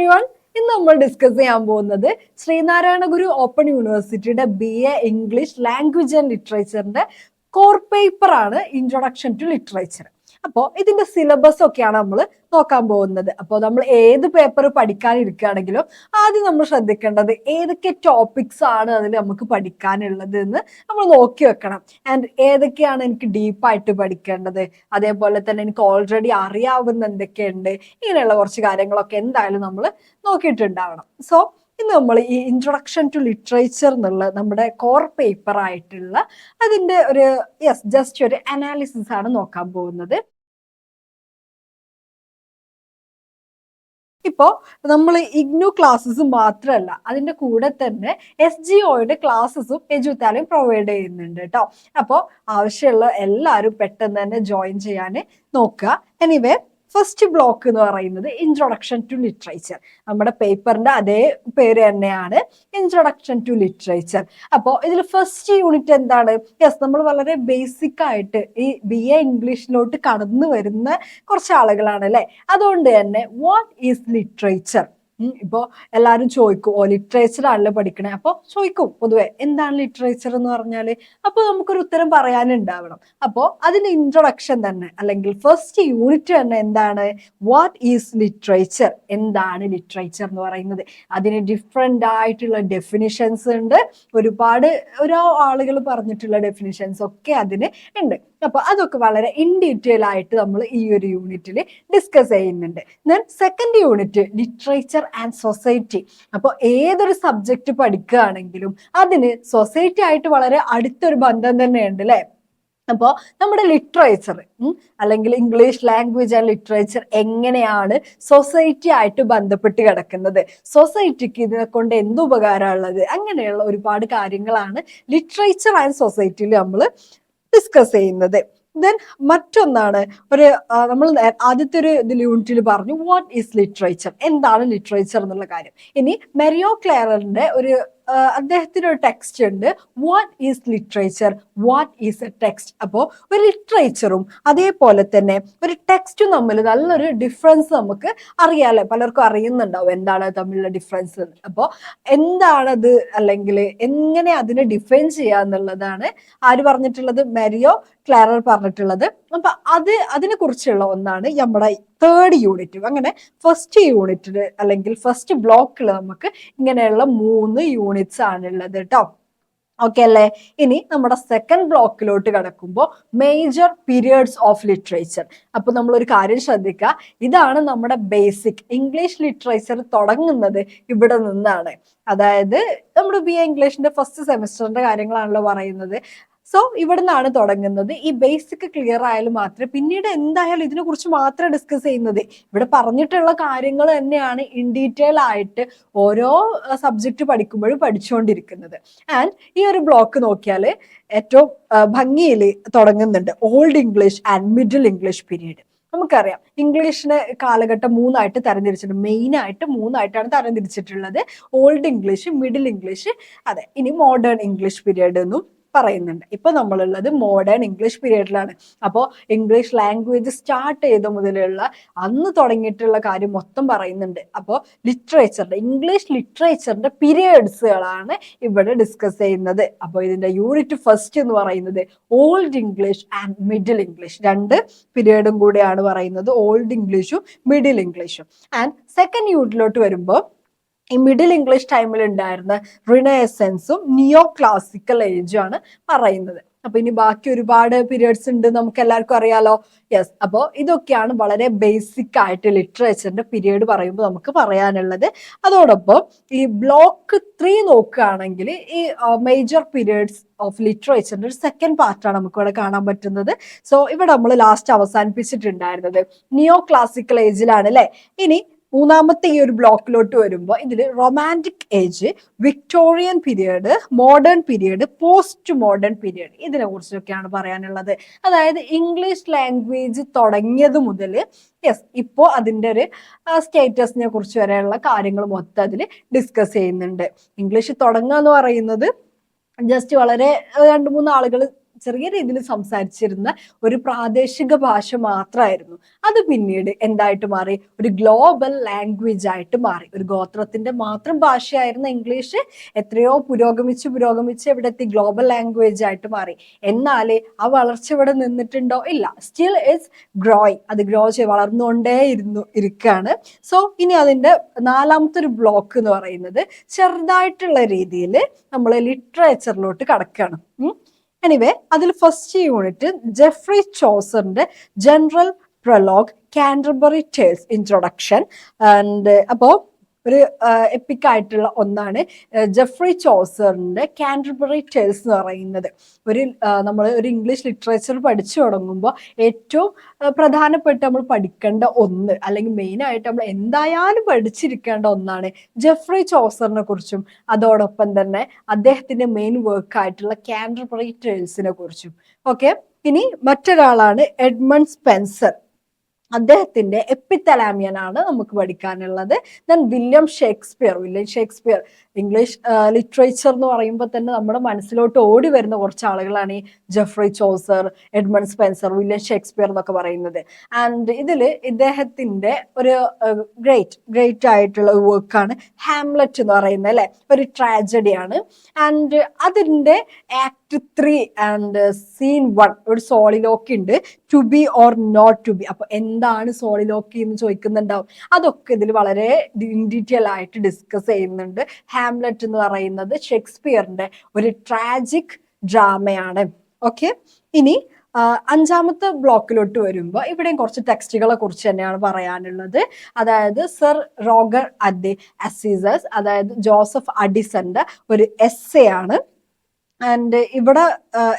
Every one ഇന്ന് നമ്മൾ discuss ചെയ്യാൻ പോകുന്നത് ശ്രീനാരായണ ഗുരു ഓപ്പൺ യൂണിവേഴ്സിറ്റിയുടെ B A English language and ലിറ്ററേച്ചറിന്റെ core paper ആണ് ഇൻട്രൊഡക്ഷൻ ടു ലിറ്ററേച്ചർ അപ്പോൾ ഇതിന്റെ സിലബസ് ഒക്കെയാണ് നമ്മൾ നോക്കാൻ പോകുന്നത്. അപ്പോൾ നമ്മൾ ഏത് പേപ്പർ പഠിക്കാൻ പഠിക്കാനിരിക്കുകയാണെങ്കിലും ആദ്യം നമ്മൾ ശ്രദ്ധിക്കേണ്ടത് ഏതൊക്കെ ടോപ്പിക്സ് ആണ് അതിൽ നമുക്ക് പഠിക്കാനുള്ളത് എന്ന് നമ്മൾ നോക്കി വെക്കണം. ആൻഡ് ഏതൊക്കെയാണ് എനിക്ക് ഡീപ്പായിട്ട് പഠിക്കേണ്ടത്? അതേപോലെ തന്നെ എനിക്ക് ഓൾറെഡി അറിയാവുന്ന എന്തൊക്കെയുണ്ട്? ഇങ്ങനെയുള്ള കുറച്ച് കാര്യങ്ങളൊക്കെ എന്തായാലും നമ്മൾ നോക്കിയിട്ടുണ്ടാവണം. സോ ഇന്ന് നമ്മൾ ഈ ഇൻട്രൊഡക്ഷൻ ടു ലിറ്ററേച്ചർ എന്നുള്ള നമ്മുടെ കോർ പേപ്പർ ആയിട്ടുള്ള അതിന്റെ ഒരു യെസ് ജസ്റ്റ് ഒരു അനാലിസിസ് ആണ് നോക്കാൻ പോകുന്നത്. ഇപ്പോൾ നമ്മൾ ഇഗ്നു ക്ലാസ്സസ് മാത്രമല്ല അതിന്റെ കൂടെ തന്നെ എസ് ജി ഒയുടെ ക്ലാസ്സസും എജുത്താലും പ്രൊവൈഡ് ചെയ്യുന്നുണ്ട് കേട്ടോ അപ്പോൾ ആവശ്യമുള്ള എല്ലാവരും പെട്ടെന്ന് തന്നെ ജോയിൻ ചെയ്യാൻ നോക്കുക. എനിവേ ഫസ്റ്റ് ബ്ലോക്ക് എന്ന് പറയുന്നത് ഇൻട്രൊഡക്ഷൻ ടു ലിറ്ററേച്ചർ നമ്മുടെ പേപ്പറിന്റെ അതേ പേര് തന്നെയാണ് ഇൻട്രൊഡക്ഷൻ ടു ലിറ്ററേച്ചർ അപ്പോൾ ഇതിൽ ഫസ്റ്റ് യൂണിറ്റ് എന്താണ്? യെസ് നമ്മൾ വളരെ ബേസിക് ആയിട്ട് ഈ ബി എ ഇംഗ്ലീഷിലോട്ട് കടന്നു വരുന്ന കുറച്ച് ആളുകളാണ് അല്ലേ? അതുകൊണ്ട് തന്നെ വാട്ട് ഈസ് ലിറ്ററേച്ചർ ഇപ്പോൾ എല്ലാവരും ചോദിക്കും ഓ ലിറ്ററേച്ചർ ആണല്ലോ പഠിക്കണേ? അപ്പോൾ ചോദിക്കും പൊതുവെ എന്താണ് ലിറ്ററേച്ചർ എന്ന് പറഞ്ഞാൽ അപ്പോൾ നമുക്കൊരു ഉത്തരം പറയാനുണ്ടാവണം. അപ്പോൾ അതിന് ഇൻട്രൊഡക്ഷൻ തന്നെ അല്ലെങ്കിൽ ഫസ്റ്റ് യൂണിറ്റ് തന്നെ എന്താണ്? വാട്ട് ഈസ് ലിറ്ററേച്ചർ എന്താണ് ലിറ്ററേച്ചർ എന്ന് പറയുന്നത്? അതിന് ഡിഫറെന്റ് ആയിട്ടുള്ള ഡെഫിനിഷൻസ് ഉണ്ട്. ഒരുപാട് ഓരോ ആളുകൾ പറഞ്ഞിട്ടുള്ള ഡെഫിനിഷൻസ് ഒക്കെ അതിന് ഉണ്ട്. അപ്പൊ അതൊക്കെ വളരെ ഇൻ ഡീറ്റെയിൽ ആയിട്ട് നമ്മൾ ഈ ഒരു യൂണിറ്റിൽ ഡിസ്കസ് ചെയ്യുന്നുണ്ട്. Then second unit literature and society അപ്പോൾ ഏതൊരു സബ്ജക്റ്റ് പഠിക്കുകയാണെങ്കിലും അതിന് സൊസൈറ്റി ആയിട്ട് വളരെ അടുത്തൊരു ബന്ധം തന്നെയുണ്ട് അല്ലേ അപ്പോൾ നമ്മുടെ ലിറ്ററേച്ചർ അല്ലെങ്കിൽ ഇംഗ്ലീഷ് ലാംഗ്വേജ് ആൻഡ് ലിറ്ററേച്ചർ എങ്ങനെയാണ് സൊസൈറ്റി ആയിട്ട് ബന്ധപ്പെട്ട് കിടക്കുന്നത്? സൊസൈറ്റിക്ക് ഇതിനെ കൊണ്ട് എന്ത് ഉപകാരമുള്ളത് അങ്ങനെയുള്ള ഒരുപാട് കാര്യങ്ങളാണ് ലിറ്ററേച്ചർ ആൻഡ് സൊസൈറ്റിയിൽ നമ്മൾ ഡിസ്കസ് ചെയ്യുന്നത്. ദെൻ മറ്റൊന്നാണ് ഒരു നമ്മൾ ആദ്യത്തെ ഒരു ഇതിൽ യൂണിറ്റിൽ പറഞ്ഞു വാട്ട് ഈസ് ലിറ്ററേച്ചർ എന്താണ് ലിറ്ററേച്ചർ എന്നുള്ള കാര്യം. ഇനി മെറിയോ ക്ലെയറിന്റെ ഒരു അദ്ദേഹത്തിന് ഒരു ടെക്സ്റ്റ് ഉണ്ട് what is literature what is a text അപ്പോൾ ഒരു ലിറ്ററേച്ചറും അതേപോലെ തന്നെ ഒരു ടെക്സ്റ്റും തമ്മിൽ നല്ലൊരു ഡിഫറൻസ് നമുക്ക് അറിയാമല്ലേ പലർക്കും അറിയുന്നുണ്ടാവും എന്താണ് തമ്മിലുള്ള ഡിഫറൻസ് അപ്പോൾ എന്താണത് അല്ലെങ്കിൽ എങ്ങനെ അതിനെ ഡിഫൈൻ ചെയ്യുക എന്നുള്ളതാണ് ആര് പറഞ്ഞിട്ടുള്ളത്? മെരിയോ ക്ലാരർ പറഞ്ഞിട്ടുള്ളത്. അപ്പൊ അത് അതിനെ കുറിച്ചുള്ള ഒന്നാണ് നമ്മുടെ തേർഡ് യൂണിറ്റ് അങ്ങനെ ഫസ്റ്റ് യൂണിറ്റിൽ അല്ലെങ്കിൽ ഫസ്റ്റ് ബ്ലോക്കിൽ നമുക്ക് ഇങ്ങനെയുള്ള മൂന്ന് യൂണിറ്റ്സ് ആണുള്ളത് കേട്ടോ ഓക്കെ അല്ലേ? ഇനി നമ്മുടെ സെക്കൻഡ് ബ്ലോക്കിലോട്ട് കിടക്കുമ്പോൾ മേജർ പീരിയഡ്സ് ഓഫ് ലിറ്ററേച്ചർ അപ്പോൾ നമ്മൾ ഒരു കാര്യം ശ്രദ്ധിക്കുക ഇതാണ് നമ്മുടെ ബേസിക് ഇംഗ്ലീഷ് ലിറ്ററേച്ചർ തുടങ്ങുന്നത് ഇവിടെ നിന്നാണ്. അതായത് നമ്മുടെ ബി എ ഇംഗ്ലീഷിന്റെ ഫസ്റ്റ് സെമിസ്റ്ററിന്റെ കാര്യങ്ങളാണല്ലോ പറയുന്നത്. സോ ഇവിടെ നിന്നാണ് തുടങ്ങുന്നത്. ഈ ബേസിക് ക്ലിയർ ആയാലും മാത്രമേ പിന്നീട് എന്തായാലും ഇതിനെ കുറിച്ച് മാത്രമേ ഡിസ്കസ് ചെയ്യുന്നത്. ഇവിടെ പറഞ്ഞിട്ടുള്ള കാര്യങ്ങൾ തന്നെയാണ് ഇൻ ഡീറ്റെയിൽ ആയിട്ട് ഓരോ സബ്ജക്റ്റ് പഠിക്കുമ്പോഴും പഠിച്ചുകൊണ്ടിരിക്കുന്നത്. ആൻഡ് ഈ ഒരു ബ്ലോക്ക് നോക്കിയാൽ ഏറ്റവും ഭംഗിയിൽ തുടങ്ങുന്നുണ്ട്. Old English and middle English period നമുക്കറിയാം. ഇംഗ്ലീഷിന് കാലഘട്ടം മൂന്നായിട്ട് തരംതിരിച്ചിട്ടുണ്ട്. മെയിൻ ആയിട്ട് മൂന്നായിട്ടാണ് തരംതിരിച്ചിട്ടുള്ളത്. ഓൾഡ് ഇംഗ്ലീഷ് മിഡിൽ ഇംഗ്ലീഷ് അതെ. ഇനി മോഡേൺ ഇംഗ്ലീഷ് പീരീഡ് എന്നും പറയുന്നുണ്ട്. ഇപ്പൊ നമ്മളുള്ളത് മോഡേൺ ഇംഗ്ലീഷ് പീരീഡിലാണ് അപ്പോൾ ഇംഗ്ലീഷ് ലാംഗ്വേജ് സ്റ്റാർട്ട് ചെയ്ത മുതലുള്ള അന്ന് തുടങ്ങിയിട്ടുള്ള കാര്യം മൊത്തം പറയുന്നുണ്ട്. അപ്പോൾ ലിറ്ററേച്ചറിന്റെ ഇംഗ്ലീഷ് ലിറ്ററേച്ചറിന്റെ പീരിയഡ്സുകളാണ് ഇവിടെ ഡിസ്കസ് ചെയ്യുന്നത്. അപ്പോൾ ഇതിന്റെ യൂണിറ്റ് ഫസ്റ്റ് എന്ന് പറയുന്നത് old English and middle English രണ്ട് പീരീഡും കൂടെയാണ് പറയുന്നത് ഓൾഡ് ഇംഗ്ലീഷും മിഡിൽ ഇംഗ്ലീഷും ആൻഡ് സെക്കൻഡ് യൂണിറ്റിലോട്ട് വരുമ്പോൾ മിഡിൽ ഇംഗ്ലീഷ് ടൈമിൽ ഉണ്ടായിരുന്ന റിനയസെൻസും നിയോ ക്ലാസിക്കൽ ഏജും ആണ് പറയുന്നത്. അപ്പൊ ഇനി ബാക്കി ഒരുപാട് പീരിയഡ്സ് ഉണ്ട് നമുക്ക് എല്ലാവർക്കും അറിയാലോ. യെസ് അപ്പോൾ ഇതൊക്കെയാണ് വളരെ ബേസിക് ആയിട്ട് ലിറ്ററേച്ചറിന്റെ പീരിയഡ് പറയുമ്പോൾ നമുക്ക് പറയാനുള്ളത്. അതോടൊപ്പം ഈ ബ്ലോക്ക് ത്രീ നോക്കുകയാണെങ്കിൽ ഈ മേജർ പീരിയഡ്സ് ഓഫ് ലിറ്ററേച്ചറിന്റെ ഒരു സെക്കൻഡ് പാർട്ടാണ് നമുക്ക് ഇവിടെ കാണാൻ പറ്റുന്നത്. സോ ഇവിടെ നമ്മൾ ലാസ്റ്റ് അവസാനിപ്പിച്ചിട്ടുണ്ടായിരുന്നത്. നിയോ ക്ലാസിക്കൽ ഏജിലാണ് അല്ലെ ഇനി മൂന്നാമത്തെ ഈ ഒരു ബ്ലോക്കിലോട്ട് വരുമ്പോൾ ഇതിൽ romantic age Victorian period modern period post modern period ഇതിനെ കുറിച്ചൊക്കെയാണ് പറയാനുള്ളത്. അതായത് ഇംഗ്ലീഷ് ലാംഗ്വേജ് തുടങ്ങിയത് മുതൽ യെസ് ഇപ്പോൾ അതിന്റെ ഒരു സ്റ്റേറ്റസിനെ കുറിച്ച് വരെയുള്ള കാര്യങ്ങൾ മൊത്തം അതിൽ ഡിസ്കസ് ചെയ്യുന്നുണ്ട്. ഇംഗ്ലീഷ് തുടങ്ങുക എന്ന് പറയുന്നത് ജസ്റ്റ് വളരെ രണ്ട് മൂന്ന് ആളുകൾ ചെറിയ രീതിയിൽ സംസാരിച്ചിരുന്ന ഒരു പ്രാദേശിക ഭാഷ മാത്രമായിരുന്നു അത് പിന്നീട് എന്തായിട്ട് മാറി? ഒരു ഗ്ലോബൽ ലാംഗ്വേജ് ആയിട്ട് മാറി. ഒരു ഗോത്രത്തിന്റെ മാത്രം ഭാഷയായിരുന്ന ഇംഗ്ലീഷ് എത്രയോ പുരോഗമിച്ച് പുരോഗമിച്ച് ഇവിടെ എത്തി ഗ്ലോബൽ ലാംഗ്വേജ് ആയിട്ട് മാറി. എന്നാൽ ആ വളർച്ച ഇവിടെ നിന്നിട്ടുണ്ടോ? ഇല്ല. സ്റ്റിൽ ഇസ് ഗ്രോയിങ് അത് ഗ്രോ ചെയ്ത് വളർന്നുകൊണ്ടേ ഇരുന്നു ഇരിക്കുകയാണ് സോ ഇനി അതിന്റെ നാലാമത്തെ ഒരു ബ്ലോക്ക് എന്ന് പറയുന്നത് ചെറുതായിട്ടുള്ള രീതിയിൽ നമ്മൾ ലിറ്ററേച്ചറിലോട്ട് കടക്കുകയാണ് എനിവേ അതിൽ first unit Geoffrey ചോസറിന്റെ general prologue Canterbury Tales introduction and അപ്പോൾ ഒരു എപ്പിക് ആയിട്ടുള്ള ഒന്നാണ് ജെഫ്രി ചോസറിന്റെ കാൻഡർബറി ടെൽസ് എന്ന് പറയുന്നത്. ഒരു നമ്മൾ ഒരു ഇംഗ്ലീഷ് ലിറ്ററേച്ചർ പഠിച്ചു തുടങ്ങുമ്പോൾ ഏറ്റവും പ്രധാനപ്പെട്ട് നമ്മൾ പഠിക്കേണ്ട ഒന്ന് അല്ലെങ്കിൽ മെയിനായിട്ട് നമ്മൾ എന്തായാലും പഠിച്ചിരിക്കേണ്ട ഒന്നാണ് ജെഫ്രി ചോസറിനെ കുറിച്ചും അതോടൊപ്പം തന്നെ അദ്ദേഹത്തിന്റെ മെയിൻ വർക്കായിട്ടുള്ള കാൻഡർബറി ടെൽസിനെ കുറിച്ചും. ഓക്കെ ഇനി മറ്റൊരാളാണ് എഡ്മണ്ട് സ്പെൻസർ അദ്ദേഹത്തിന്റെ എപ്പിത്തലാമിയൻ ആണ് നമുക്ക് പഠിക്കാനുള്ളത്. Then William Shakespeare William Shakespeare English literature എന്ന് പറയുമ്പോൾ തന്നെ നമ്മുടെ മനസ്സിലോട്ട് ഓടി വരുന്ന കുറച്ച് ആളുകളാണ് ഈ Geoffrey Chaucer Edmund Spenser William Shakespeare എന്നൊക്കെ പറയുന്നത്. ആൻഡ് ഇതിൽ ഇദ്ദേഹത്തിന്റെ ഒരു ഗ്രേറ്റ് ഗ്രേറ്റ് ആയിട്ടുള്ള വർക്കാണ് ഹാംലെറ്റ് എന്ന് പറയുന്നത് അല്ലെ? ഒരു ട്രാജഡിയാണ് ആൻഡ് അതിന്റെ act three and scene one ഒരു സോളിലോക്ക് ഉണ്ട് to be or not to be അപ്പൊ എന്താണ് സോളിലോക്കി എന്ന് ചോദിക്കുന്നുണ്ടാവും. അതൊക്കെ ഇതിൽ വളരെ ഡീറ്റെയിൽ ആയിട്ട് ഡിസ്കസ് ചെയ്യുന്നുണ്ട്. ഹാംലെറ്റ് എന്ന് പറയുന്നത് ഷേക്സ്പിയറിന്റെ ഒരു ട്രാജിക് ഡ്രാമയാണ് ഓക്കെ ഇനി അഞ്ചാമത്തെ ബ്ലോക്കിലോട്ട് വരുമ്പോൾ ഇവിടെയും കുറച്ച് ടെക്സ്റ്റുകളെ കുറിച്ച് തന്നെയാണ് പറയാനുള്ളത്. അതായത് സർ റോഗർ അഡി അസീസസ് അതായത് ജോസഫ് അഡിസന്റെ ഒരു എസ് ആണ്. ആൻഡ് ഇവിടെ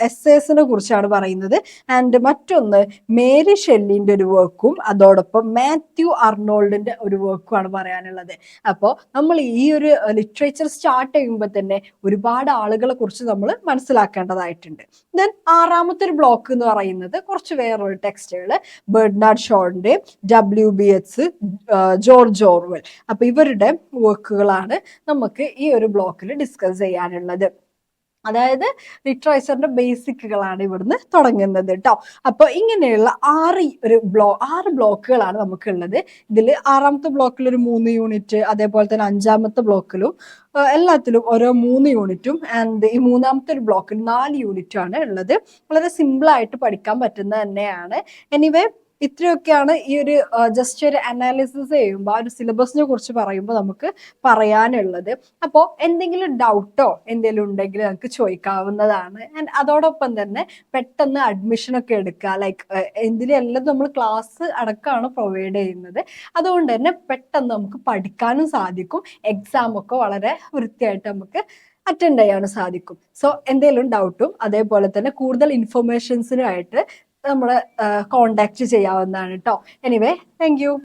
എസ് എസിനെ കുറിച്ചാണ് പറയുന്നത്. ആൻഡ് മറ്റൊന്ന് മേരി ഷെല്ലിന്റെ ഒരു വർക്കും അതോടൊപ്പം മാത്യു അർണോൾഡിന്റെ ഒരു വർക്കുമാണ് പറയാനുള്ളത്. അപ്പോൾ നമ്മൾ ഈ ഒരു ലിറ്ററേച്ചർ സ്റ്റാർട്ട് ചെയ്യുമ്പോൾ തന്നെ ഒരുപാട് ആളുകളെ കുറിച്ച് നമ്മൾ മനസ്സിലാക്കേണ്ടതായിട്ടുണ്ട്. ദെൻ ആറാമത്തെ ഒരു ബ്ലോക്ക് എന്ന് പറയുന്നത് കുറച്ച് വേറൊരു ടെക്സ്റ്റുകൾ Bernard ഷോറിന്റെ W B H George Orwell. അപ്പോൾ ഇവരുടെ വർക്കുകളാണ് നമുക്ക് ഈ ഒരു ബ്ലോക്കിൽ ഡിസ്കസ് ചെയ്യാനുള്ളത്. അതായത് ലിറ്ററേച്ചറിന്റെ ബേസിക്കുകളാണ് ഇവിടുന്ന് തുടങ്ങുന്നത് കേട്ടോ. അപ്പോൾ ഇങ്ങനെയുള്ള ആറ് ഒരു ബ്ലോ ആറ് ബ്ലോക്കുകളാണ് നമുക്കുള്ളത്. ഇതിൽ ആറാമത്തെ ബ്ലോക്കിൽ ഒരു മൂന്ന് യൂണിറ്റ് അതേപോലെ തന്നെ അഞ്ചാമത്തെ ബ്ലോക്കിലും എല്ലാത്തിലും ഓരോ മൂന്ന് യൂണിറ്റും ആൻഡ് ഈ മൂന്നാമത്തെ ഒരു ബ്ലോക്കിൽ നാല് യൂണിറ്റും ആണ് ഉള്ളത്. വളരെ സിമ്പിൾ ആയിട്ട് പഠിക്കാൻ പറ്റുന്ന തന്നെയാണ്. എനിവേ ഇത്രയൊക്കെയാണ് ഈ ഒരു ജസ്റ്റ് ഒരു അനാലിസിസ് ചെയ്യുമ്പോൾ ആ ഒരു സിലബസിനെ കുറിച്ച് പറയുമ്പോൾ നമുക്ക് പറയാനുള്ളത്. അപ്പോൾ എന്തെങ്കിലും ഡൗട്ടോ എന്തെങ്കിലും ഉണ്ടെങ്കിൽ നമുക്ക് ചോദിക്കാവുന്നതാണ്. ആൻഡ് അതോടൊപ്പം തന്നെ പെട്ടെന്ന് അഡ്മിഷനൊക്കെ എടുക്കുക. ലൈക്ക് എന്തിനെല്ലാം നമ്മൾ ക്ലാസ് അടക്കമാണ് പ്രൊവൈഡ് ചെയ്യുന്നത്. അതുകൊണ്ട് തന്നെ പെട്ടെന്ന് നമുക്ക് പഠിക്കാനും സാധിക്കും. എക്സാം ഒക്കെ വളരെ വൃത്തിയായിട്ട് നമുക്ക് അറ്റൻഡ് ചെയ്യാനും സാധിക്കും. സോ എന്തെങ്കിലും ഡൗട്ടും അതേപോലെ തന്നെ കൂടുതൽ ഇൻഫർമേഷൻസിനുമായിട്ട് നമ്മളെ കോണ്ടാക്ട് ചെയ്യാവുന്നതാണ് കേട്ടോ എനിവേ താങ്ക്